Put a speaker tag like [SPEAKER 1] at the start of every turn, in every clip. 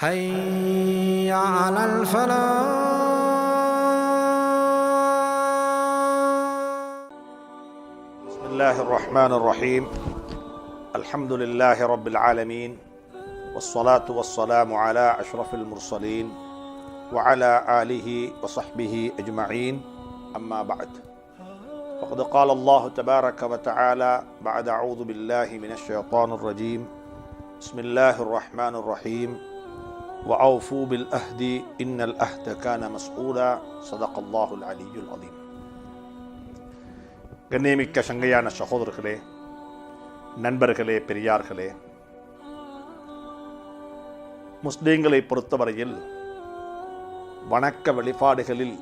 [SPEAKER 1] حي على الفلاح.
[SPEAKER 2] بسم الله الرحمن الرحيم. الحمد لله رب العالمين والصلاة والسلام على أشرف المرسلين وعلى آله وصحبه أجمعين. أما بعد فقد قال الله تبارك وتعالى بعد أعوذ بالله من الشيطان الرجيم. بسم الله الرحمن الرحيم. وأوفوا بالأهد إن الأهد كان مسؤولا صدق الله العلي العظيم கண்ணியமிக்க சங்கையான சகோதரர்களே நண்பர்களே பெரியார்களே முஸ்லீம்களை பொறுத்தவரையில் வணக்க வழிபாடுகளில்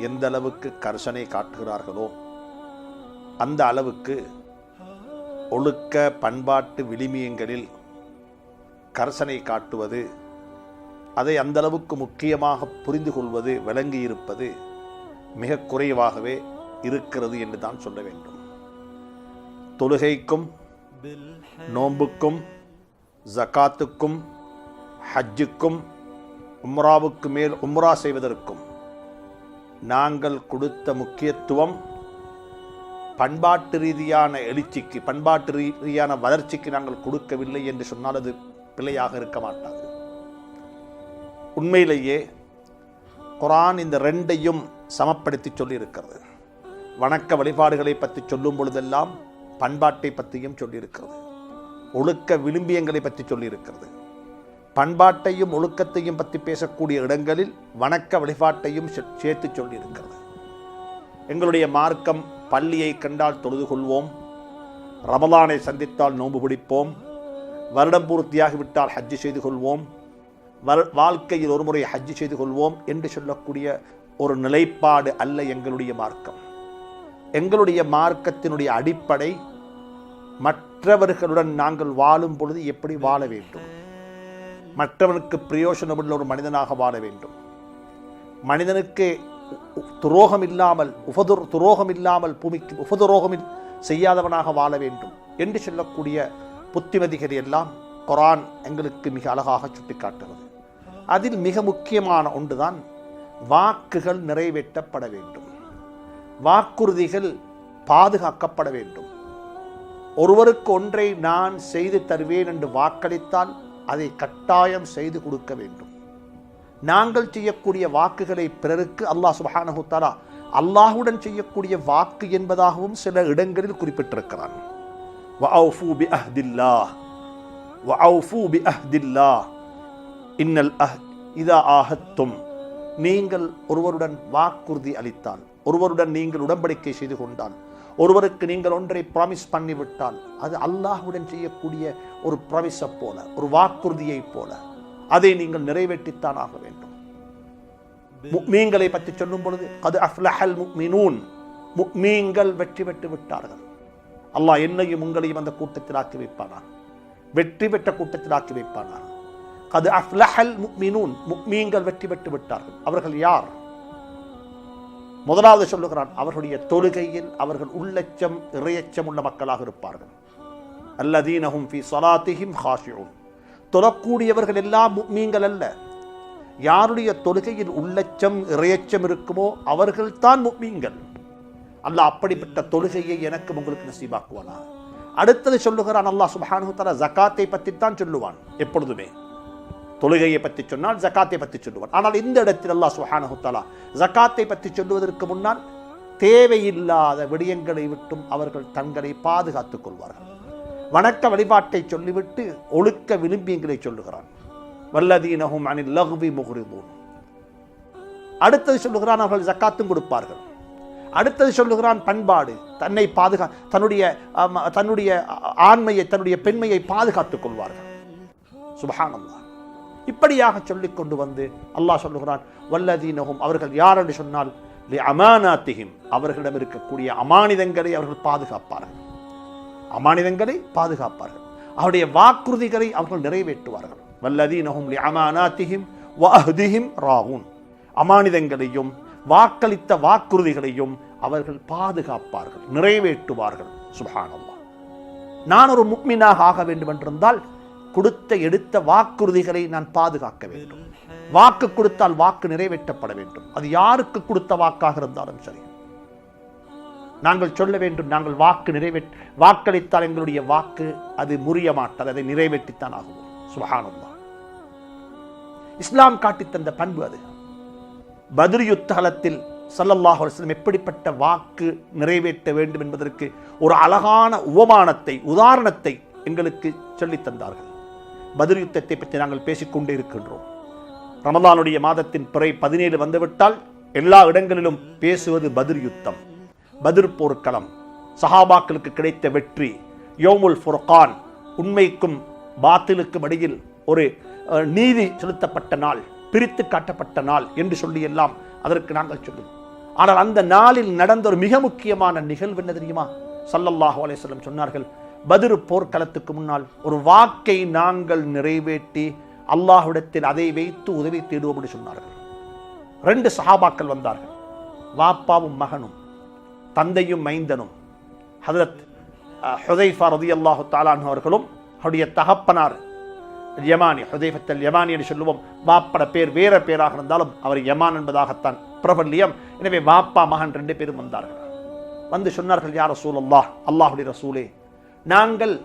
[SPEAKER 2] எந்த அளவுக்கு கர்சனை காட்டுகிறார்களோ அந்த அளவுக்கு ஒழுக்க பண்பாட்டு விளிமியங்களில் கர்சனை காட்டுவது அதை அந்த அளவுக்கு முக்கியமாக புரிந்து கொள்வது விளங்கி இருப்பது மிக குறைவாகவே இருக்கிறது என்று தான் சொல்ல வேண்டும். தொழுகைக்கும் நோன்புக்கும் ஜகாத்துக்கும் ஹஜ்ஜுக்கும் உம்ராவுக்கு மேல் உம்ரா செய்வதற்கும் நாங்கள் கொடுத்த முக்கியத்துவம் பண்பாட்டு ரீதியான எழுச்சிக்கு பண்பாட்டு ரீதியான வளர்ச்சிக்கு நாங்கள் கொடுக்கவில்லை என்று சொன்னால் அது பிழையாக இருக்க மாட்டாது. உண்மையிலேயே குரான் இந்த ரெண்டையும் சமப்படுத்தி சொல்லியிருக்கிறது. வணக்க வழிபாடுகளை பற்றி சொல்லும் பொழுதெல்லாம் பண்பாட்டை பற்றியும் சொல்லியிருக்கிறது. ஒழுக்க விளிம்பியங்களை பற்றி சொல்லியிருக்கிறது. பண்பாட்டையும் ஒழுக்கத்தையும் பற்றி பேசக்கூடிய இடங்களில் வணக்க வழிபாட்டையும் சே- சேர்த்து சொல்லியிருக்கிறது. எங்களுடைய மார்க்கம் பள்ளியை கண்டால் தொழுது கொள்வோம். ரமலானை சந்தித்தால் நோன்பு பிடிப்போம். வருடம் பூர்த்தியாகிவிட்டால் ஹஜ்ஜு செய்து கொள்வோம். வாழ்க்கையில் ஒரு முறை ஹஜ்ஜு செய்து கொள்வோம் என்று சொல்லக்கூடிய ஒரு நிலைப்பாடு அல்ல எங்களுடைய மார்க்கம். எங்களுடைய மார்க்கத்தினுடைய அடிப்படை மற்றவர்களுடன் நாங்கள் வாழும் பொழுது எப்படி வாழ வேண்டும்? மற்றவனுக்கு பிரயோஜனமுள்ள ஒரு மனிதனாக வாழ வேண்டும். மனிதனுக்கு துரோகம் இல்லாமல் உபதுர் துரோகம் இல்லாமல் பூமிக்கு உபதுரோகம் செய்யாதவனாக வாழ வேண்டும் என்று சொல்லக்கூடிய புத்திமதிகள் எல்லாம் குரான் எங்களுக்கு மிக அழகாக சுட்டிக்காட்டுகிறது. அதில் மிக முக்கியமான ஒன்றுதான் வாக்குகள் நிறைவேற்றப்பட வேண்டும். வாக்குறுதிகள் பாதுகாக்கப்பட வேண்டும். ஒருவருக்கு ஒன்றை நான் செய்து தருவேன் என்று வாக்களித்தால் அதை கட்டாயம் செய்து கொடுக்க வேண்டும். நாங்கள் செய்யக்கூடிய வாக்குகளை பிறருக்கு அல்லாஹ் சுப்ஹானஹு அல்லாஹுடன் அல்லாஹ்வுடன் செய்யக்கூடிய வாக்கு என்பதாகவும் சில இடங்களில் குறிப்பிட்டிருக்கிறான். இன்னல் அஹ் இதா ஆகத்தும். நீங்கள் ஒருவருடன் வாக்குறுதி அளித்தால் ஒருவருடன் நீங்கள் உடன்படிக்கை செய்து கொண்டால் ஒருவருக்கு நீங்கள் ஒன்றை ப்ராமிஸ் பண்ணிவிட்டால் அது அல்லாஹ்வுடன் செய்யக்கூடிய ஒரு ப்ராமிஸை போல ஒரு வாக்குறுதியைப் போல. அதை நீங்கள் நிறைவேற்றித்தான் ஆக வேண்டும். முக்மீன்களை பற்றி சொல்லும் பொழுது அது அஃப்லஹல் முக்மினூன். முக்மீன்கள் வெற்றி பெற்று விட்டார்கள். அல்லாஹ் என்னையும் உங்களையும் அந்த கூட்டத்தில் ஆக்கி வைப்பானா வெற்றி பெற்ற கூட்டத்தில் ஆக்கி வைப்பானா அது அஃப்லஹல் முக்மினூன் முக்மீன்கள் வெற்றி பெற்று விட்டார்கள். அவர்கள் யார்? முதலாவது சொல்லுகிறான் அவர்களுடைய தொழுகையில் அவர்கள் உள்ளச்சம் இறையச்சம் உள்ள மக்களாக இருப்பார்கள். அல்லதீனஹும் ஃபி சலாத்திஹிம் ஹாஷியூன் தொழக்கூடியவர்கள் எல்லாம் முக்மீன்கள் அல்ல. யாருடைய தொழுகையில் உள்ளச்சம் இறையச்சம் இருக்குமோ அவர்கள்தான் முக்மீன்கள். அல்லாஹ் அப்படிப்பட்ட தொழுகையை எனக்கு உங்களுக்கு நசீபாக்குவானா? அடுத்தது சொல்லுகிறான் அல்லாஹ் சுப்ஹானஹு தஆலா ஜகாத்தை பற்றித்தான் சொல்லுவான் எப்பொழுதுமே. தொழுகையை பற்றி சொன்னால் ஜக்காத்தை பற்றி சொல்லுவார். ஆனால் இந்த இடத்தில் அல்லா சுப்ஹானஹு தஆலா ஜகாத்தை பற்றி சொல்லுவதற்கு முன்னால் தேவையில்லாத விடயங்களை விட்டும் அவர்கள் தங்களை பாதுகாத்துக் கொள்வார்கள். வணக்க வழிபாட்டை சொல்லிவிட்டு ஒழுக்க விளிம்பியங்களை சொல்லுகிறான். வல்லதீனகும் அனில் லகுவி முகுரிபூன் அடுத்தது சொல்லுகிறான் அவர்கள் ஜக்காத்தும் கொடுப்பார்கள். அடுத்தது சொல்லுகிறான் பண்பாடு. தன்னை பாதுகா தன்னுடைய தன்னுடைய ஆண்மையை தன்னுடைய பெண்மையை பாதுகாத்துக் கொள்வார்கள். சுபகானந்தான் இப்படியாக சொல்லிக் கொண்டு வந்து அல்லாஹ் சொல்லுகிறான் வல்லதீனகும் அவர்கள் யார் என்று சொன்னால் லி அவர்களிடம் இருக்கக்கூடிய அமானிதங்களை அவர்கள் பாதுகாப்பார்கள். அமானிதங்களை பாதுகாப்பார்கள். அவருடைய வாக்குறுதிகளை அவர்கள் நிறைவேற்றுவார்கள். வல்லதீனகும் லி அமானாத்திஹிம் வஅஹ்திஹிம் அமானிதங்களையும் வாக்களித்த வாக்குறுதிகளையும் அவர்கள் பாதுகாப்பார்கள் நிறைவேற்றுவார்கள். சுப்ஹானல்லாஹ். நான் ஒரு முக்மினாக ஆக வேண்டும் என்றிருந்தால் கொடுத்த எடுத்த வாக்குறுதிகளை நான் பாதுகாக்க வேண்டும். வாக்கு கொடுத்தால் வாக்கு நிறைவேற்றப்பட வேண்டும். அது யாருக்கு கொடுத்த வாக்காக இருந்தாலும் சரி. நாங்கள் சொல்ல வேண்டும் நாங்கள் வாக்கு நிறைவேற்ற வாக்களித்தால் எங்களுடைய வாக்கு அது முறிய மாட்டாது அதை நிறைவேற்றித்தான் ஆகும் சுபகானந்தா இஸ்லாம் காட்டித் தந்த பண்பு அது. பதிர் யுத்தகலத்தில் ஸல்லல்லாஹு அலைஹி எப்படிப்பட்ட வாக்கு நிறைவேற்ற வேண்டும் என்பதற்கு ஒரு அழகான உபமானத்தை உதாரணத்தை எங்களுக்கு சொல்லித் தந்தார்கள். பதில் யுத்தத்தை பற்றி நாங்கள் பேசிக்கொண்டே இருக்கின்றோம் ரமலானுடைய மாதத்தின் பிறை பதினேழு வந்துவிட்டால் எல்லா இடங்களிலும் பேசுவது பதில் யுத்தம். பதிர் போர்க்களம். சஹாபாக்களுக்கு கிடைத்த வெற்றி யோமுல் ஃபுர்கான் உண்மைக்கும் பாத்திலுக்கும் இடையில் ஒரு அஹ், நீதி செலுத்தப்பட்ட நாள் பிரித்து காட்டப்பட்ட நாள் என்று சொல்லி எல்லாம் அதற்கு நாங்கள் சொல்லுவோம். ஆனால் அந்த நாளில் நடந்த ஒரு மிக முக்கியமான நிகழ்வு என்ன தெரியுமா? சல்லல்லாஹு அலேஸ்லம் சொன்னார்கள் பத்ர் போர்க்களத்துக்கு முன்னால் ஒரு வாக்கை நாங்கள் நிறைவேற்றி அல்லாஹ்விடத்தில் அதை வைத்து உதவி தேடுவோம் என்று சொன்னார்கள். ரெண்டு சஹாபாக்கள் வந்தார்கள். வாப்பாவும் மகனும் தந்தையும் மைந்தனும். ஹதரத் ஹுதைஃபா ரதியல்லாஹு தாலான் அவர்களும் அவருடைய தகப்பனார் யமானி ஹுதைஃபத்தல் யமானி என்று சொல்லுவோம். வாப்பட பேர் வேற பேராக இருந்தாலும் அவர் யமான் என்பதாகத்தான் பிரபல்யம். எனவே வாப்பா மகன் ரெண்டு பேரும் வந்தார்கள். வந்து சொன்னார்கள் யார் ரசூல் அல்லாஹ் அல்லாஹுடைய ரசூலே நாங்கள்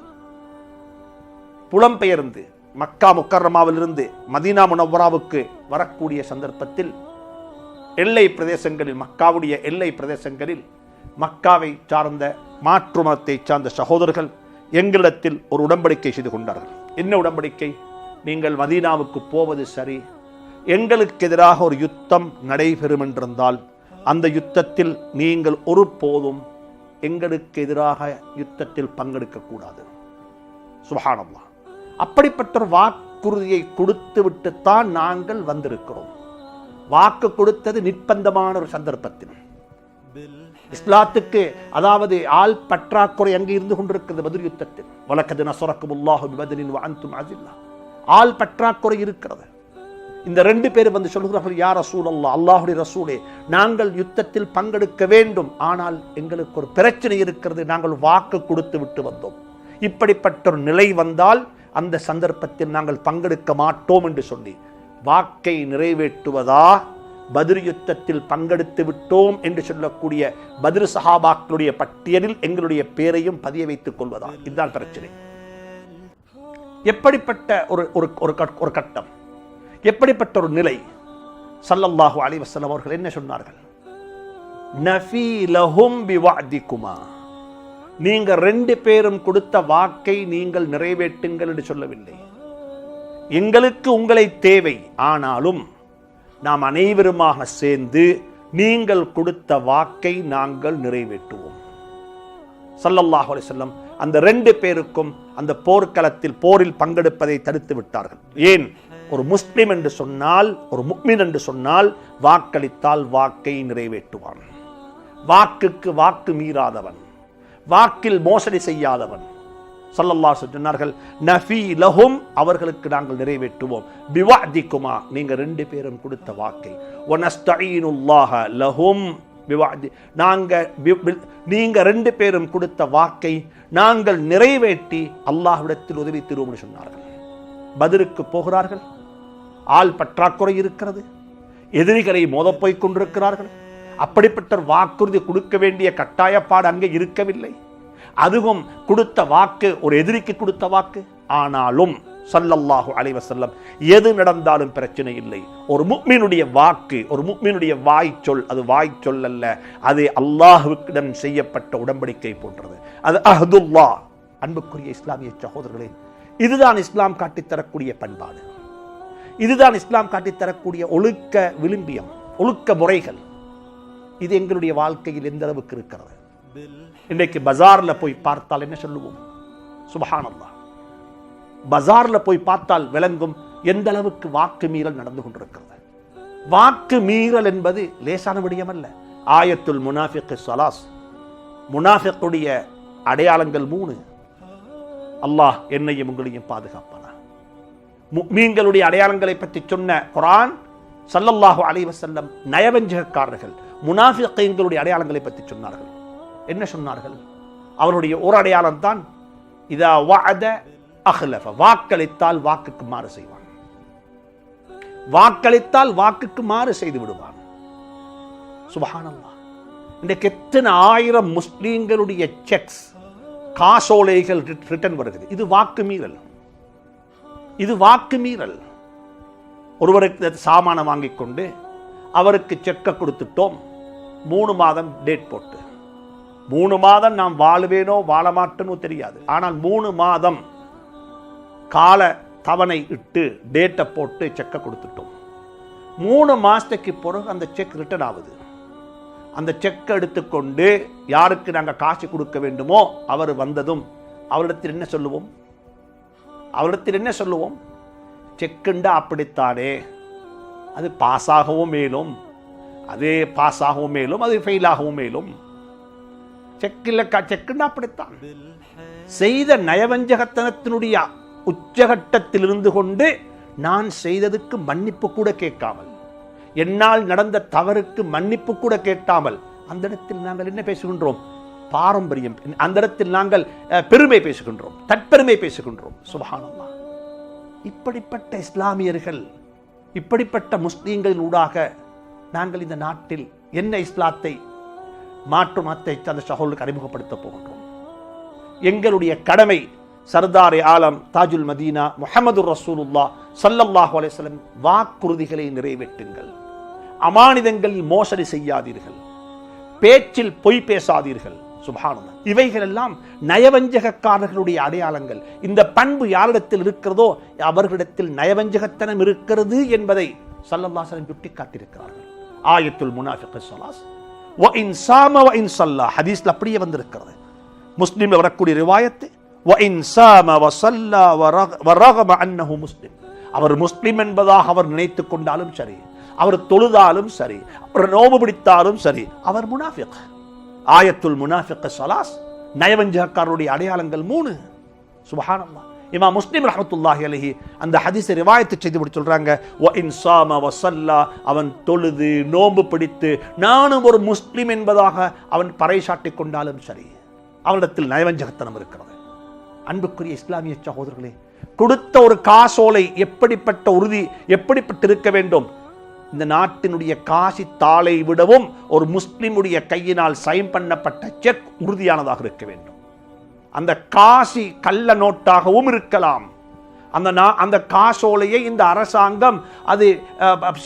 [SPEAKER 2] புலம்பெயர்ந்து மக்கா முக்கர்ரமாவிலிருந்து மதீனா முனவராவுக்கு வரக்கூடிய சந்தர்ப்பத்தில் எல்லை பிரதேசங்களில் மக்காவுடைய எல்லை பிரதேசங்களில் மக்காவை சார்ந்த மாற்று மதத்தை சார்ந்த சகோதரர்கள் எங்களிடத்தில் ஒரு உடன்படிக்கை செய்து கொண்டார்கள். என்ன உடன்படிக்கை? நீங்கள் மதீனாவுக்கு போவது சரி. எங்களுக்கு எதிராக ஒரு யுத்தம் நடைபெறும் என்றிருந்தால் அந்த யுத்தத்தில் நீங்கள் ஒருபோதும் எங்களுக்கு எதிராக யுத்தத்தில் பங்கெடுக்கக்கூடாது. சுபஹானல்லாஹ். அப்படிப்பட்ட ஒரு வாக்குறுதியை கொடுத்து விட்டுத்தான் நாங்கள் வந்திருக்கிறோம். வாக்கு கொடுத்தது நிர்பந்தமான ஒரு சந்தர்ப்பத்தில். இஸ்லாத்துக்கு அதாவது ஆள் பற்றாக்குறை அங்கே இருந்து கொண்டிருக்கிறது பதில் யுத்தத்தில். வழக்கது நசரக்கும் உல்லாஹு பதிலின் வாந்தும் அதில்லா ஆள் பற்றாக்குறை இருக்கிறது. இந்த ரெண்டு பேர் வந்து சொல்கிறார்கள் யார் ரசூல் அல்லா அல்லாஹுடைய ரசூலே நாங்கள் யுத்தத்தில் பங்கெடுக்க வேண்டும். ஆனால் எங்களுக்கு ஒரு பிரச்சனை இருக்கிறது நாங்கள் வாக்கு கொடுத்து விட்டு வந்தோம். இப்படிப்பட்ட ஒரு நிலை வந்தால் அந்த சந்தர்ப்பத்தில் நாங்கள் பங்கெடுக்க மாட்டோம் என்று சொல்லி வாக்கை நிறைவேற்றுவதா? பதிர் யுத்தத்தில் பங்கெடுத்து விட்டோம் என்று சொல்லக்கூடிய பதிர் சஹாபாக்களுடைய பட்டியலில் எங்களுடைய பேரையும் பதிய வைத்துக் கொள்வதா? இதுதான் பிரச்சனை. எப்படிப்பட்ட ஒரு ஒரு ஒரு கட்- ஒரு கட்டம்? எப்படிப்பட்ட ஒரு நிலை? சல்லல்லாஹு அலி வசலம் அவர்கள் என்ன சொன்னார்கள்? நஃபீ லஹும் பிவஅதிகுமா. நீங்கள் ரெண்டு பேரும் கொடுத்த வாக்கை நீங்கள் நிறைவேற்றுங்கள் என்று சொல்லவில்லை. எங்களுக்கு உங்களை தேவை. ஆனாலும் நாம் அனைவருமாக சேர்ந்து நீங்கள் கொடுத்த வாக்கை நாங்கள் நிறைவேற்றுவோம். சல்லல்லாஹ் அலி வஸல்லம் அந்த ரெண்டு பேருக்கும் அந்த போர்க்களத்தில் போரில் பங்கெடுப்பதை தடுத்து விட்டார்கள். ஏன்? ஒரு முஸ்லிம் என்று சொன்னால் ஒரு முக்மின் என்று சொன்னால் வாக்களித்தால் வாக்கை நிறைவேற்றுவான். வாக்குக்கு வாக்கு மீறாதவன். வாக்கில் மோசடி செய்யாதவன். ஸல்லல்லாஹு சொன்னார்கள் நஃபி லஹும் அவர்களுக்கு நாங்கள் நிறைவேற்றுவோம். பிவாதிக்குமா நீங்க ரெண்டு பேரும் கொடுத்த வாக்கை. வனஸ்தஈனுல்லாஹ லஹும் விவாதி நாங்க நீங்கள் நீங்க ரெண்டு பேரும் கொடுத்த வாக்கை நாங்கள் நிறைவேற்றி அல்லாஹ்விடத்தில் உதவி தருவோம்னு சொன்னார்கள். பதிலுக்கு போகிறார்கள். ஆள் பற்றாக்குறை இருக்கிறது. எதிரிகளை மோதப் போய்க் கொண்டிருக்கிறார்கள். அப்படிப்பட்ட வாக்குறுதி கொடுக்க வேண்டிய கட்டாயப்பாடு அங்கே இருக்கவில்லை. அதுவும் கொடுத்த வாக்கு ஒரு எதிரிக்கு கொடுத்த வாக்கு. ஆனாலும் சல்லல்லாஹு அலைஹி எது நடந்தாலும் பிரச்சனை இல்லை. ஒரு முக்மீனுடைய வாக்கு ஒரு முக்மீனுடைய வாய்ச்சொல் அது வாய் சொல் அல்ல. அது அல்லாஹ்வுக்கிடம் செய்யப்பட்ட உடன்படிக்கை போன்றது. அது அஹதுல்லா அன்புக்குரிய இஸ்லாமிய சகோதரர்களே இதுதான் இஸ்லாம் காட்டித் தரக்கூடிய பண்பாடு. இதுதான் இஸ்லாம் காட்டித்தரக்கூடிய ஒழுக்க விளிம்பியம் ஒழுக்க முறைகள். இது எங்களுடைய வாழ்க்கையில் எந்த அளவுக்கு இருக்கிறது? இன்றைக்கு பஜாரில் போய் பார்த்தால் என்ன சொல்லுவோம்? சுபஹானந்தா பஜாரில் போய் பார்த்தால் விளங்கும் எந்த அளவுக்கு வாக்கு மீறல் நடந்து கொண்டிருக்கிறது. வாக்கு மீறல் என்பது லேசான விடயம் அல்ல. ஆயத்துல் முனாஃபிக் சலாஸ். முனாஃபிக்குடைய அடையாளங்கள் மூணு. அல்லாஹ் என்னையும் உங்களையும் பாதுகாப்பான். மீன்களுடைய அடையாளங்களை பற்றி சொன்ன குரான் சல்லல்லாஹு அலைவசல்லம் நயவஞ்சகக்காரர்கள் முனாஃபிகீன்களுடைய அடையாளங்களை பற்றி சொன்னார்கள். என்ன சொன்னார்கள்? அவருடைய ஒரு அடையாளம் தான் இதா வாத அஹ்லஃப வாக்களித்தால் வாக்குக்கு மாறு செய்வான். வாக்களித்தால் வாக்குக்கு மாறு செய்து விடுவான். சுபஹானல்லாஹ். இன்றைக்கு எத்தனை ஆயிரம் முஸ்லீம்களுடைய செக்ஸ் காசோலைகள் ரிட்டர்ன் வருகிறது. இது வாக்கு மீறல். இது வாக்கு மீறல். ஒருவருக்கு சாமானை வாங்கி கொண்டு அவருக்கு செக்கை கொடுத்துட்டோம். மூணு மாதம் டேட் போட்டு. மூணு மாதம் நான் வாழுவேனோ வாழ மாட்டேனோ தெரியாது. ஆனால் மூணு மாதம் கால தவணை இட்டு டேட்டை போட்டு செக்கை கொடுத்துட்டோம். மூணு மாதத்துக்கு பிறகு அந்த செக் ரிட்டர்ன் ஆகுது. அந்த செக்கை எடுத்துக்கொண்டு யாருக்கு நாங்கள் காசு கொடுக்க வேண்டுமோ அவர் வந்ததும் அவரிடத்தில் என்ன சொல்லுவோம்? அவரிடத்தில் என்ன சொல்லுவோம்? செக்குண்டா அப்படித்தானே. அது பாஸாகவும் மேலும். அதே பாஸாகவும் மேலும் அது மேலும். செக் மேலும் செக்கில் செக்குண்டா அப்படித்தான். செய்த நயவஞ்சகத்தனத்தினுடைய உச்சகட்டத்தில் இருந்து கொண்டு நான் செய்ததுக்கு மன்னிப்பு கூட கேட்காமல் என்னால் நடந்த தவறுக்கு மன்னிப்பு கூட கேட்காமல் அந்த இடத்தில் நாங்கள் என்ன பேசுகின்றோம்? பாரம்பரியம். அந்த இடத்தில் நாங்கள் அஹ், பெருமை பேசுகின்றோம். தற்பெருமை பேசுகின்றோம். சுபஹானம்மா இப்படிப்பட்ட இஸ்லாமியர்கள் இப்படிப்பட்ட முஸ்லீம்களின் ஊடாக நாங்கள் இந்த நாட்டில் என்ன இஸ்லாத்தை மாற்று மத்தை அந்த சகோதரருக்கு அறிமுகப்படுத்தப் போகின்றோம். எங்களுடைய கடமை சர்தார் ஆலம் தாஜுல் மதீனா முகமது ரசூலுல்லா சல்லல்லாஹு அலைஹி வாக்குறுதிகளை நிறைவேற்றுங்கள். அமானிதங்களில் மோசடி செய்யாதீர்கள். பேச்சில் பொய் பேசாதீர்கள். சுபானந்தம் இவைகள் எல்லாம் நயவஞ்சகக்காரர்களுடைய அடையாளங்கள். இந்த பண்பு யாரிடத்தில் இருக்கிறதோ அவர்களிடத்தில் நயவஞ்சகத்தனம் இருக்கிறது என்பதை சல்லல்லாசனம் சுட்டி காத்திருக்கிறார்கள் ஆயத்துல் முனாஃபிக் ஸலாஸ் வ இன் சாம வ இன் ஸல்லா ஹதீஸ்ல அப்படியே வந்திருக்கிறது. முஸ்லிம்ல வரக்கூடிய ரிவாயத்து வ இன் சாம வ ஸல்லா வ ரகம அன்னஹு முஸ்லிம். அவர் முஸ்லிம் என்பதாக அவர் நினைத்துக் கொண்டாலும் சரி அவர் தொழுதாலும் சரி அவர் நோபு பிடித்தாலும் சரி அவர் முனாஃபிக். ஆயத்துல் முனாஃபிக் சலாஸ் நயவஞ்சகக்காரருடைய அடையாளங்கள் மூணு. சுபஹானல்லாஹ். இமா முஸ்லீம் ரஹமத்துல்லாஹி அலஹி அந்த ஹதீஸை ரிவாயத்து செய்து விட்டு சொல்றாங்க ஒ இன் சாம அவன் தொழுது நோன்பு பிடித்து நானும் ஒரு முஸ்லீம் என்பதாக அவன் பறைசாட்டி கொண்டாலும் சரி அவனிடத்தில் நயவஞ்சகத்தனம் இருக்கிறது. அன்புக்குரிய இஸ்லாமிய சகோதரர்களே கொடுத்த ஒரு காசோலை எப்படிப்பட்ட உறுதி எப்படிப்பட்டிருக்க வேண்டும்? இந்த நாட்டினுடைய காசி தாளை விடவும் ஒரு முஸ்லிமுடைய கையினால் சைன் பண்ணப்பட்ட செக் உறுதியானதாக இருக்க வேண்டும். அந்த காசி கள்ள நோட்டாகவும் இருக்கலாம். அந்த நா- அந்த காசோலையை இந்த அரசாங்கம் அது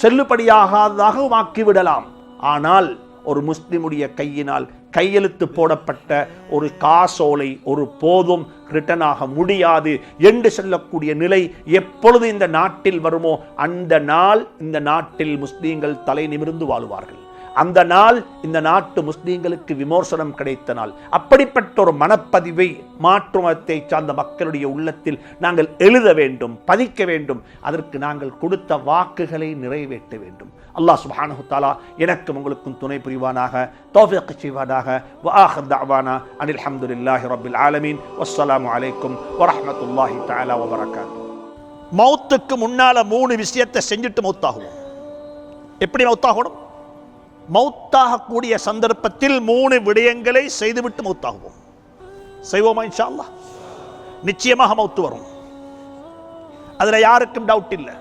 [SPEAKER 2] செல்லுபடியாகாததாக வாக்கிவிடலாம் ஆக்கிவிடலாம். ஆனால் ஒரு முஸ்லிமுடைய கையினால் கையெழுத்து போடப்பட்ட ஒரு காசோலை ஒரு போதும் ரிட்டனாக ஆக முடியாது என்று சொல்லக்கூடிய நிலை எப்பொழுது இந்த நாட்டில் வருமோ அந்த நாள் இந்த நாட்டில் முஸ்லீம்கள் தலை நிமிர்ந்து வாழுவார்கள். அந்த நாள் இந்த நாட்டு முஸ்லீம்களுக்கு விமோசனம் கிடைத்த நாள். அப்படிப்பட்ட ஒரு மனப்பதிவை மாற்று மதத்தை சார்ந்த மக்களுடைய உள்ளத்தில் நாங்கள் எழுத வேண்டும் பதிக்க வேண்டும். அதற்கு நாங்கள் கொடுத்த வாக்குகளை நிறைவேற்ற வேண்டும். அல்லாஹ் சுபானு தாலா எனக்கும் உங்களுக்கும் துணை புரிவானாக தௌஃபீக் செய்வானாக. வ அனில் ஹம்துலில்லாஹி ரபில் ஆலமீன். வஸ்ஸலாமு அலைக்கும் வரஹ்மத்துல்லாஹி தாலா வ மௌத்துக்கு முன்னால மூணு விஷயத்தை செஞ்சுட்டு மௌத்தாகுவோம். எப்படி மௌத்தாகணும்? மௌத்தாகக்கூடிய சந்தர்ப்பத்தில் மூணு விடயங்களை செய்துவிட்டு மௌத்தாகுவோம். செய்வோமா இன்ஷா அல்லாஹ்? நிச்சயமாக மௌத்து வரும். அதுல யாருக்கும் டவுட் இல்லை.